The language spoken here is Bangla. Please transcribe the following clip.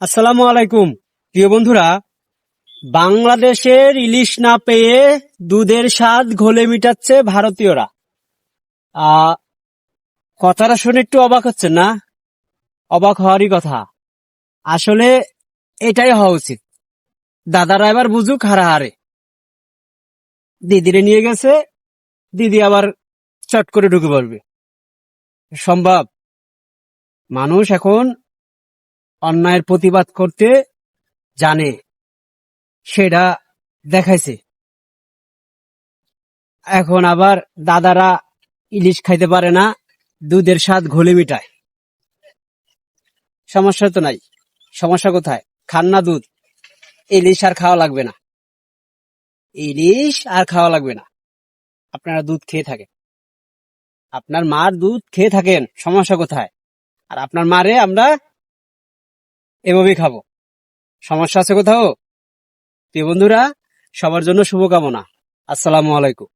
আসসালামু আলাইকুম। প্রিয় বন্ধুরা, বাংলাদেশের ইলিশ না পেয়ে দুধের স্বাদ ঘোলে মিটাচ্ছে ভারতীয়রা। কথাটা শুনে একটু অবাক হচ্ছেন না? অবাক হওয়ারই কথা। আসলে এটাই হওয়া উচিত। দাদারা এবার বুঝুক হারাহারে। দিদিরে নিয়ে গেছে, দিদি আবার চট করে ঢুকে পড়বে। সম্ভব। মানুষ এখন অন্যায়ের প্রতিবাদ করতে জানে। সেটা দেখাইছে। এখন আবার দাদারা ইলিশ খাইতে পারে না, দুধের স্বাদ ঘোলে মিটায়। সমস্যা তো নাই। সমস্যা কোথায়? খান না দুধ। ইলিশ আর খাওয়া লাগবে না। ইলিশ আর খাওয়া লাগবে না। আপনারা দুধ খেয়ে থাকেন। আপনার মার দুধ খেয়ে থাকেন। সমস্যা কোথায়? আর আপনার মারে আমরা এভাবেই খাব। সমস্যা আছে কোথাও? প্রিয় বন্ধুরা সবার জন্য শুভকামনা। আসসালামু আলাইকুম।